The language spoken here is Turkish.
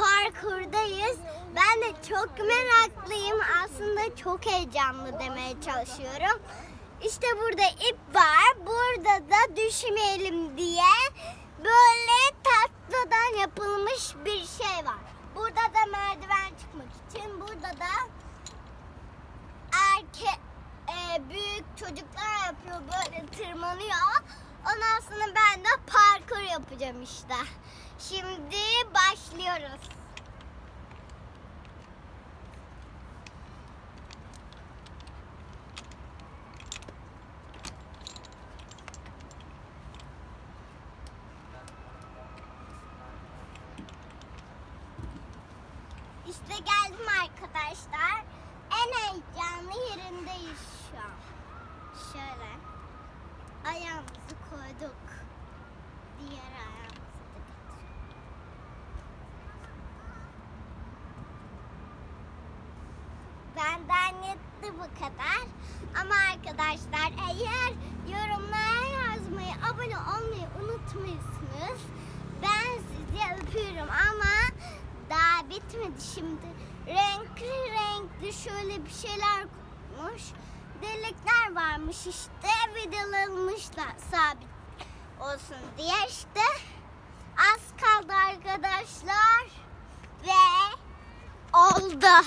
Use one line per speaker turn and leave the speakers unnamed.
parkurdayız. Ben de çok meraklıyım. Aslında çok heyecanlı demeye çalışıyorum. İşte burada ip var. Burada da düşmeyelim diye böyle tahtadan yapılmış bir şey var. Burada da merdiven çıkmak için. Burada da erkek e, büyük çocuklar yapıyor böyle tırmanıyor. Ondan sonra ben de parkur yapacağım işte. Şimdi başlıyoruz. İşte geldim arkadaşlar. En heyecanlı yerindeyiz şu an. Şöyle. Ayağımızı koyduk. Diğer ayağımızı da getir. Benden yetti bu kadar. Ama arkadaşlar eğer yorumlara yazmayı, abone olmayı unutmuyorsunuz. Ben sizi öpüyorum ama daha bitmedi şimdi. Renkli renkli şöyle bir şeyler koymuş. Delikler varmış işte vidalanmışlar sabit olsun diye işte. Az kaldı arkadaşlar ve oldu.